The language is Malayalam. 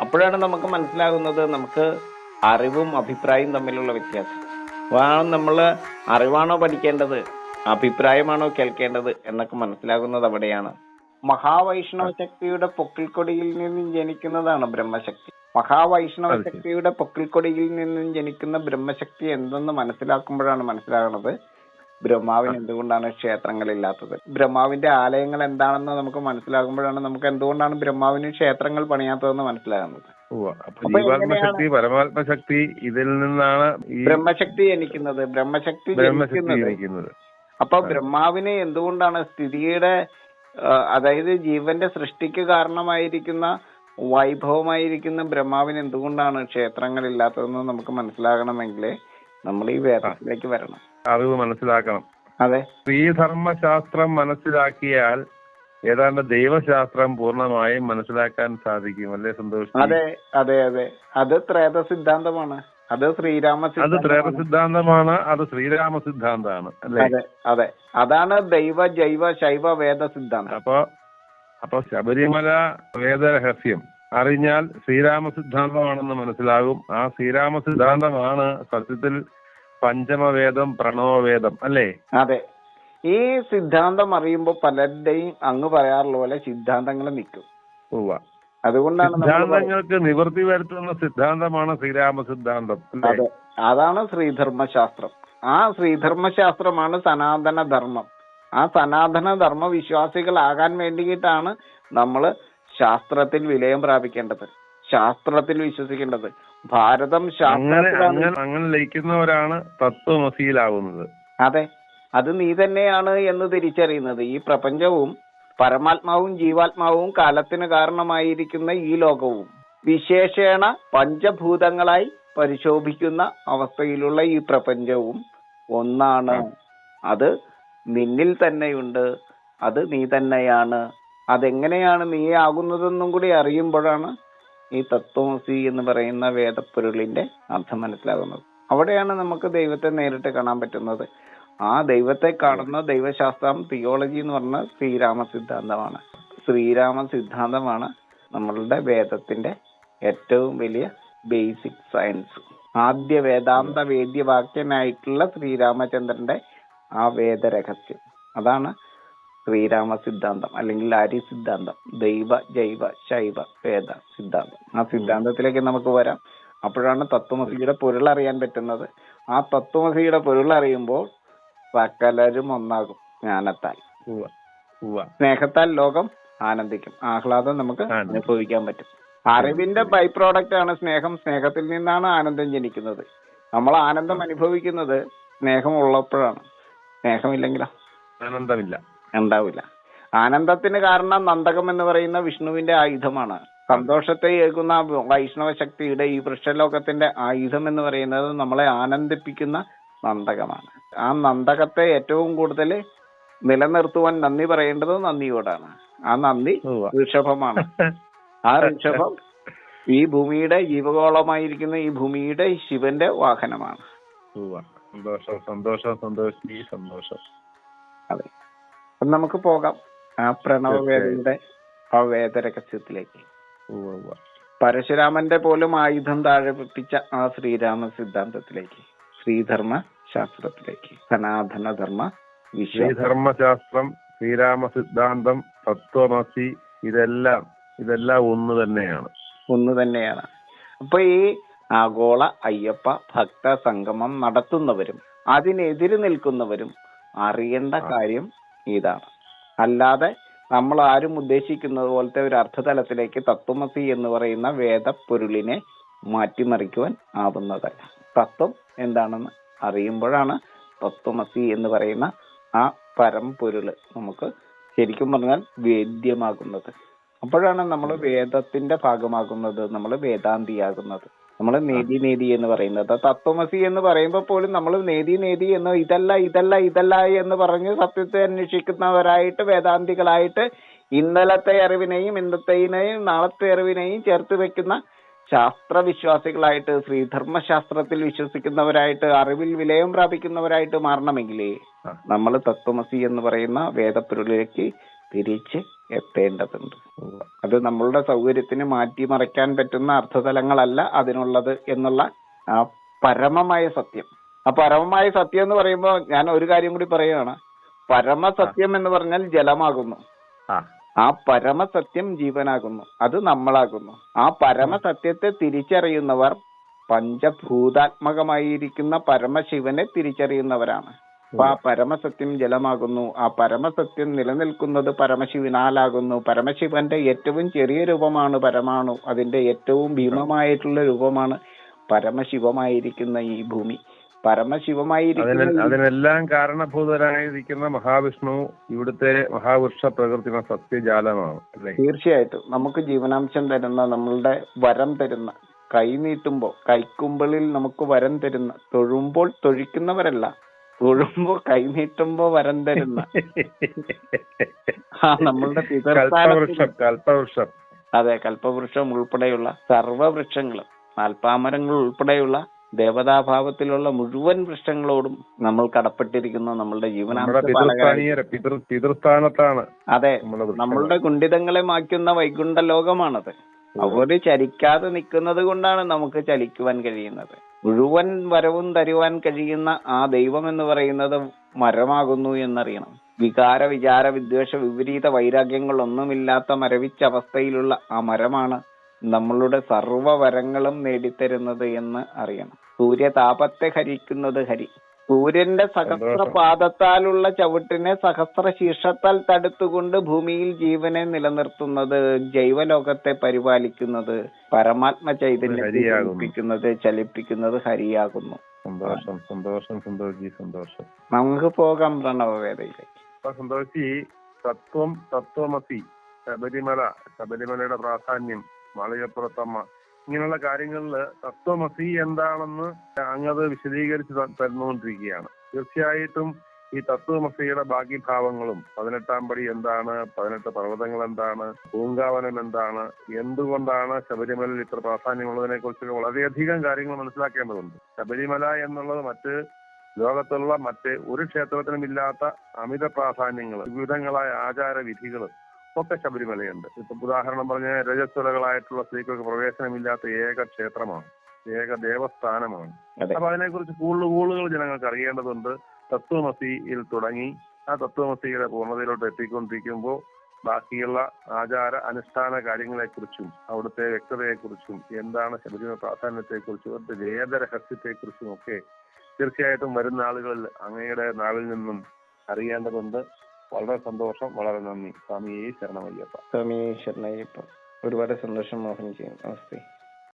അപ്പോഴാണ് നമുക്ക് മനസ്സിലാകുന്നത് നമുക്ക് അറിവും അഭിപ്രായവും തമ്മിലുള്ള വ്യത്യാസം. നമ്മൾ അറിവാണോ പഠിക്കേണ്ടത് അഭിപ്രായമാണോ കേൾക്കേണ്ടത് എന്നൊക്കെ മനസ്സിലാകുന്നത് അവിടെയാണ്. മഹാവൈഷ്ണവ ശക്തിയുടെ പൊക്കിൾക്കൊടിയിൽ നിന്നും ജനിക്കുന്നതാണ് ബ്രഹ്മശക്തി. മഹാവൈഷ്ണവ ശക്തിയുടെ പൊക്കിൾക്കൊടിയിൽ നിന്നും ജനിക്കുന്ന ബ്രഹ്മശക്തി എന്തെന്ന് മനസ്സിലാക്കുമ്പോഴാണ് മനസ്സിലാകുന്നത്. ബ്രഹ്മാവിന് എന്തുകൊണ്ടാണ് ക്ഷേത്രങ്ങൾ ഇല്ലാത്തത് ബ്രഹ്മാവിന്റെ ആലയങ്ങൾ എന്താണെന്ന് നമുക്ക് മനസ്സിലാകുമ്പോഴാണ് നമുക്ക് എന്തുകൊണ്ടാണ് ബ്രഹ്മാവിന് ക്ഷേത്രങ്ങൾ പണിയാത്തതെന്ന് മനസ്സിലാകുന്നത്? ജീവാത്മശക്തി പരമാത്മശക്തി ഇതിൽ നിന്നാണ് ബ്രഹ്മശക്തി ജനിക്കുന്നത് ബ്രഹ്മശക്തി ജനിക്കുന്നത്. അപ്പൊ ബ്രഹ്മാവിന് എന്തുകൊണ്ടാണ് സ്ഥിതിയുടെ അതായത് ജീവന്റെ സൃഷ്ടിക്ക് കാരണമായിരിക്കുന്ന വൈഭവമായിരിക്കുന്ന ബ്രഹ്മാവിന് എന്തുകൊണ്ടാണ് ക്ഷേത്രങ്ങൾ ക്ഷേത്രങ്ങളില്ലാത്തതെന്ന് നമുക്ക് മനസ്സിലാകണമെങ്കിൽ നമ്മൾ ഈ വേദത്തിലേക്ക് വരണം. അറിവ് മനസ്സിലാക്കണം. അതെ. സ്ത്രീധർമ്മശാസ്ത്രം മനസ്സിലാക്കിയാൽ ഏതാണ്ട് ദൈവശാസ്ത്രം പൂർണമായും മനസ്സിലാക്കാൻ സാധിക്കും. അല്ലേ സന്തോഷം? അതെ അതെ അതെ. അത് ത്രേത സിദ്ധാന്തമാണ്. അത് ശ്രീരാമ അത് ത്രേത സിദ്ധാന്തമാണ്. അത് ശ്രീരാമ സിദ്ധാന്തമാണ്. അല്ലേ? അതെ അതെ. അതാണ് ദൈവ ജൈവ ശൈവ വേദ സിദ്ധാന്തം. അപ്പൊ അപ്പൊ ശബരിമല വേദരഹസ്യം. അറിഞ്ഞാൽ ശ്രീരാമ സിദ്ധാന്തമാണെന്ന് മനസ്സിലാകും. ആ ശ്രീരാമ സിദ്ധാന്തമാണ് സത്യത്തിൽ പഞ്ചമവേദം പ്രണവവേദം അല്ലേ? അതെ. ഈ സിദ്ധാന്തം അറിയുമ്പോൾ പലരുടെയും അങ്ങ് പറയാറുള്ള പോലെ സിദ്ധാന്തങ്ങൾ നിൽക്കും. അതുകൊണ്ടാണ്. സിദ്ധാന്തങ്ങൾക്ക് നിവൃത്തി വരുത്തുന്ന സിദ്ധാന്തമാണ് ശ്രീരാമ സിദ്ധാന്തം അതെ. അതാണ് ശ്രീധർമ്മശാസ്ത്രം. ആ ശ്രീധർമ്മശാസ്ത്രമാണ് സനാതന ധർമ്മം ആ സനാതന ധർമ്മ വിശ്വാസികളാകാൻ വേണ്ടിയിട്ടാണ് നമ്മൾ ശാസ്ത്രത്തിൽ വിലയം പ്രാപിക്കേണ്ടത്. ശാസ്ത്രത്തിൽ വിശ്വസിക്കേണ്ടത്. ഭാരതം അങ്ങനെ ശാസ്ത്രത്തിലാണ്. അങ്ങനെ അങ്ങനെ ലയിക്കുന്നവരാണ് തത്വമസിയിലാവുന്നത് അതെ. അത് നീ തന്നെയാണ് എന്ന് തിരിച്ചറിയുന്നത്. ഈ പ്രപഞ്ചവും പരമാത്മാവും ജീവാത്മാവും കാലത്തിന് കാരണമായിരിക്കുന്ന ഈ ലോകവും വിശേഷേണ പഞ്ചഭൂതങ്ങളായി പരിശോഭിക്കുന്ന അവസ്ഥയിലുള്ള ഈ പ്രപഞ്ചവും ഒന്നാണ്. അത് നിന്നിൽ തന്നെയുണ്ട്. അത് നീ തന്നെയാണ്. അതെങ്ങനെയാണ് നീ ആകുന്നതെന്നും കൂടി അറിയുമ്പോഴാണ് ഈ തത്വമസി എന്ന് പറയുന്ന വേദപ്പൊരുളിന്റെ അർത്ഥം മനസ്സിലാകുന്നത്. അവിടെയാണ് നമുക്ക് ദൈവത്തെ നേരിട്ട് കാണാൻ പറ്റുന്നത്. ആ ദൈവത്തെ കാണുന്ന ദൈവശാസ്ത്രം തിയോളജി എന്ന് പറഞ്ഞ ശ്രീരാമ സിദ്ധാന്തമാണ് ശ്രീരാമ സിദ്ധാന്തമാണ് നമ്മളുടെ വേദത്തിന്റെ ഏറ്റവും വലിയ ബേസിക് സയൻസ് ആദ്യ വേദാന്ത വേദ്യവാക്യനായിട്ടുള്ള ശ്രീരാമചന്ദ്രന്റെ ആ വേദരഹസ്യം. അതാണ് ശ്രീരാമ സിദ്ധാന്തം അല്ലെങ്കിൽ ആര്യ സിദ്ധാന്തം ദൈവ ജൈവ ശൈവ വേദ സിദ്ധാന്തം. ആ സിദ്ധാന്തത്തിലേക്ക് നമുക്ക് വരാം. അപ്പോഴാണ് തത്വമസിയുടെ പൊരുൾ അറിയാൻ പറ്റുന്നത്. ആ തത്വമസിയുടെ പൊരുൾ അറിയുമ്പോൾ സകലരും ഒന്നാകും ജ്ഞാനത്താൽ. സ്നേഹത്താൽ ലോകം ആനന്ദിക്കും. ആഹ്ലാദം നമുക്ക് അനുഭവിക്കാൻ പറ്റും. അറിവിന്റെ ബൈ പ്രോഡക്റ്റ് ആണ് സ്നേഹം. സ്നേഹത്തിൽ നിന്നാണ് ആനന്ദം ജനിക്കുന്നത്. നമ്മൾ ആനന്ദം അനുഭവിക്കുന്നത് സ്നേഹം ഉള്ളപ്പോഴാണ് സ്നേഹമില്ലെങ്കിലോ? ആനന്ദമില്ല. ഉണ്ടാവില്ല. ആനന്ദത്തിന് കാരണം നന്ദകം എന്ന് പറയുന്ന വിഷ്ണുവിന്റെ ആയുധമാണ്. സന്തോഷത്തെ ഏൽക്കുന്ന വൈഷ്ണവ ശക്തിയുടെ ഈ വൃക്ഷലോകത്തിന്റെ ആയുധം എന്ന് പറയുന്നത് നമ്മളെ ആനന്ദിപ്പിക്കുന്ന നന്ദകമാണ്. ആ നന്ദകത്തെ ഏറ്റവും കൂടുതൽ നിലനിർത്തുവാൻ നന്ദി പറയേണ്ടത് നന്ദിയോടാണ്. ആ നന്ദി ഋഷഭമാണ്. ആ ഋഷഭം ഈ ഭൂമിയുടെ ജീവഗോളമായിരിക്കുന്ന ഈ ഭൂമിയുടെ ശിവന്റെ വാഹനമാണ്. സന്തോഷം സന്തോഷം സന്തോഷം ഈ സന്തോഷം. അപ്പൊ നമുക്ക് പോകാം. ആ പ്രണവവേദയുടെ ആ വേദരഹസ്യത്തിലേക്ക്. പരശുരാമന്റെ പോലും ആയുധം താഴെ വെപ്പിച്ച ആ ശ്രീരാമ സിദ്ധാന്തത്തിലേക്ക്. ശ്രീധർമ്മ ശാസ്ത്രത്തിലേക്ക്. സനാതനധർമ്മ ശ്രീധർമ്മശാസ്ത്രം ശ്രീരാമ സിദ്ധാന്തം തത്വമസി ഇതെല്ലാം ഇതെല്ലാം ഒന്ന് തന്നെയാണ്. ഒന്ന് തന്നെയാണ്. അപ്പൊ ഈ ആഗോള അയ്യപ്പ ഭക്ത സംഗമം നടത്തുന്നവരും അതിനെതിര് നിൽക്കുന്നവരും അറിയേണ്ട കാര്യം ഇതാണ് അല്ലാതെ നമ്മൾ ആരും ഉദ്ദേശിക്കുന്നത് പോലത്തെ ഒരു അർത്ഥതലത്തിലേക്ക് തത്വമസി എന്ന് പറയുന്ന വേദപ്പൊരുളിനെ മാറ്റിമറിക്കുവാൻ ആവുന്നതല്ല തത്വം എന്താണെന്ന് അറിയുമ്പോഴാണ് തത്വമസി എന്ന് പറയുന്ന ആ പരമ്പൊരുൾ നമുക്ക് ശരിക്കും പറഞ്ഞാൽ വേദ്യമാകുന്നത്. അപ്പോഴാണ് നമ്മൾ വേദത്തിന്റെ ഭാഗമാകുന്നത് നമ്മൾ വേദാന്തിയാകുന്നത്. നമ്മൾ നേതി നേതി എന്ന് പറയുന്നത് തത്വമസി എന്ന് പറയുമ്പോൾ പോലും നമ്മൾ നേതി നേതി എന്ന് ഇതല്ല ഇതല്ല ഇതല്ല എന്ന് പറഞ്ഞ് സത്യത്തെ അന്വേഷിക്കുന്നവരായിട്ട് വേദാന്തികളായിട്ട് ഇന്നലത്തെ അറിവിനെയും ഇന്നത്തെയും നാളത്തെ അറിവിനെയും ചേർത്ത് വെക്കുന്ന ശാസ്ത്രവിശ്വാസികളായിട്ട് ശ്രീധർമ്മശാസ്ത്രത്തിൽ വിശ്വസിക്കുന്നവരായിട്ട് അറിവിൽ വിലയം പ്രാപിക്കുന്നവരായിട്ട് മാറണമെങ്കിലേ ആ. നമ്മൾ തത്വമസി എന്ന് പറയുന്ന വേദപ്പൊരുളിലേക്ക് തിരിച്ച് എത്തേണ്ടതുണ്ട്. അത് നമ്മളുടെ സൗകര്യത്തിന് മാറ്റിമറിക്കാൻ പറ്റുന്ന അർത്ഥതലങ്ങളല്ല അതിനുള്ളത് എന്നുള്ള ആ പരമമായ സത്യം. ആ പരമമായ സത്യം എന്ന് പറയുമ്പോൾ ഞാൻ ഒരു കാര്യം കൂടി പറയുകയാണ് പരമസത്യം എന്ന് പറഞ്ഞാൽ ജലമാകുന്നു. ആ. പരമ പരമസത്യം ജീവനാകുന്നു. അത് നമ്മളാകുന്നു. ആ പരമസത്യത്തെ തിരിച്ചറിയുന്നവർ പഞ്ചഭൂതാത്മകമായിരിക്കുന്ന പരമശിവനെ തിരിച്ചറിയുന്നവരാണ്. അപ്പൊ ആ പരമസത്യം ജലമാകുന്നു. ആ പരമസത്യം നിലനിൽക്കുന്നത് പരമശിവനാലാകുന്നു. പരമശിവന്റെ ഏറ്റവും ചെറിയ രൂപമാണ് പരമാണു. അതിന്റെ ഏറ്റവും ഭീമമായിട്ടുള്ള രൂപമാണ് പരമശിവമായിരിക്കുന്ന ഈ ഭൂമി. പരമശിവമായിരിക്കുന്ന അതിനെല്ലാം കാരണഭൂതരായിരിക്കുന്ന മഹാവിഷ്ണു ഇവിടുത്തെ മഹാവൃക്ഷ പ്രകൃതിയുടെ സത്യജാലമാണ് തീർച്ചയായിട്ടും. നമുക്ക് ജീവനാംശം തരുന്ന നമ്മളുടെ വരം തരുന്ന കൈ കൈക്കുമ്പിളിൽ നമുക്ക് വരം തരുന്ന തൊഴുമ്പോൾ തൊഴിക്കുന്നവരല്ല. തൊഴുമ്പോ കൈ നീട്ടുമ്പോ വരം തരുന്ന ആ നമ്മളുടെ പിതൃസ്ഥാനത്ത് കൽപ്പവൃക്ഷം അതെ കൽപ്പവൃക്ഷം ഉൾപ്പെടെയുള്ള സർവവൃക്ഷങ്ങളും നാൽപ്പാമരങ്ങൾ ഉൾപ്പെടെയുള്ള ദേവതാഭാവത്തിലുള്ള മുഴുവൻ വൃക്ഷങ്ങളോടും നമ്മൾ കടപ്പെട്ടിരിക്കുന്ന നമ്മളുടെ ജീവനാണ് അതെ. നമ്മളുടെ കുണ്ഠിതങ്ങളെ മാറ്റുന്ന വൈകുണ്ഠ ലോകമാണത് അവർ ചലിക്കാതെ നിൽക്കുന്നത് കൊണ്ടാണ് നമുക്ക് ചലിക്കുവാൻ കഴിയുന്നത്. മുഴുവൻ വരവും തരുവാൻ കഴിയുന്ന ആ ദൈവം എന്ന് പറയുന്നത് മരമാകുന്നു എന്നറിയണം. വികാര വിചാര വിദ്വേഷ വിപരീത വൈരാഗ്യങ്ങളൊന്നുമില്ലാത്ത മരവിച്ച അവസ്ഥയിലുള്ള ആ മരമാണ് നമ്മളുടെ സർവ വരങ്ങളും നേടിത്തരുന്നത് എന്ന് അറിയണം. സൂര്യതാപത്തെ ഹരിക്കുന്നത് ഹരി. സൂര്യന്റെ സഹസ്ര സന്തോഷം. പാദത്താലുള്ള ചവിട്ടിനെ സഹസ്ര ശീർഷത്താൽ തടുത്തുകൊണ്ട് ഭൂമിയിൽ ജീവനെ നിലനിർത്തുന്നത് ജൈവലോകത്തെ പരിപാലിക്കുന്നത് പരമാത്മ ചൈതന്യത്തെ. ചലിപ്പിക്കുന്നത് ഹരിയാകുന്നു സന്തോഷം സന്തോഷം സന്തോഷി സന്തോഷം നമുക്ക് പോകാം പ്രണവവേദയിലേക്ക് സന്തോഷി തത്വം തത്വമസി ശബരിമല ശബരിമലയുടെ പ്രാധാന്യം മാളികപ്പുറത്തമ്മ ഇങ്ങനെയുള്ള കാര്യങ്ങളിൽ തത്വമസി എന്താണെന്ന് അങ്ങത് വിശദീകരിച്ച് തരുന്നുകൊണ്ടിരിക്കുകയാണ് തീർച്ചയായിട്ടും ഈ തത്വമസിയുടെ ബാക്കിഭാവങ്ങളും പതിനെട്ടാം പടി എന്താണ് പതിനെട്ട് പർവതങ്ങൾ എന്താണ് പൂങ്കാവനം എന്താണ് എന്തുകൊണ്ടാണ് ശബരിമലയിൽ ഇത്ര പ്രാധാന്യമുള്ളതിനെ കുറിച്ചൊക്കെ വളരെയധികം കാര്യങ്ങൾ മനസ്സിലാക്കേണ്ടതുണ്ട്. ശബരിമല എന്നുള്ളത് മറ്റ് ലോകത്തുള്ള മറ്റ് ഒരു ക്ഷേത്രത്തിനും ഇല്ലാത്ത അമിത പ്രാധാന്യങ്ങൾ വിവിധങ്ങളായ ആചാര വിധികൾ ഒക്കെ ശബരിമലയുണ്ട്. ഇപ്പൊ ഉദാഹരണം പറഞ്ഞ രജസ്വലകളായിട്ടുള്ള സ്ത്രീകൾക്ക് പ്രവേശനമില്ലാത്ത ഏക ക്ഷേത്രമാണ്. ഏക ദേവസ്ഥാനമാണ്. അപ്പൊ അതിനെക്കുറിച്ച് കൂടുതൽ കൂടുതൽ ജനങ്ങൾക്ക് അറിയേണ്ടതുണ്ട്. തത്വമസിയിൽ തുടങ്ങി. ആ തത്വമസിയുടെ പൂർണതയിലോട്ട് എത്തിക്കൊണ്ടിരിക്കുമ്പോൾ ബാക്കിയുള്ള ആചാര അനുഷ്ഠാന കാര്യങ്ങളെക്കുറിച്ചും അവിടുത്തെ വ്യക്തതയെക്കുറിച്ചും എന്താണ് ശബരിമല പ്രാധാന്യത്തെക്കുറിച്ചും അവിടുത്തെ വേദരഹസ്യത്തെക്കുറിച്ചും ഒക്കെ തീർച്ചയായിട്ടും വരുന്ന ആളുകളിൽ അങ്ങയുടെ നാളിൽ നിന്നും അറിയേണ്ടതുണ്ട്. വളരെ സന്തോഷം വളരെ നന്ദി. സ്വാമിയെ ശരണമയ്യപ്പ. സ്വാമി ശരണയ്യപ്പ ഒരുപാട് സന്തോഷം മോഹൻ ചെയ്യും നമസ്തേ.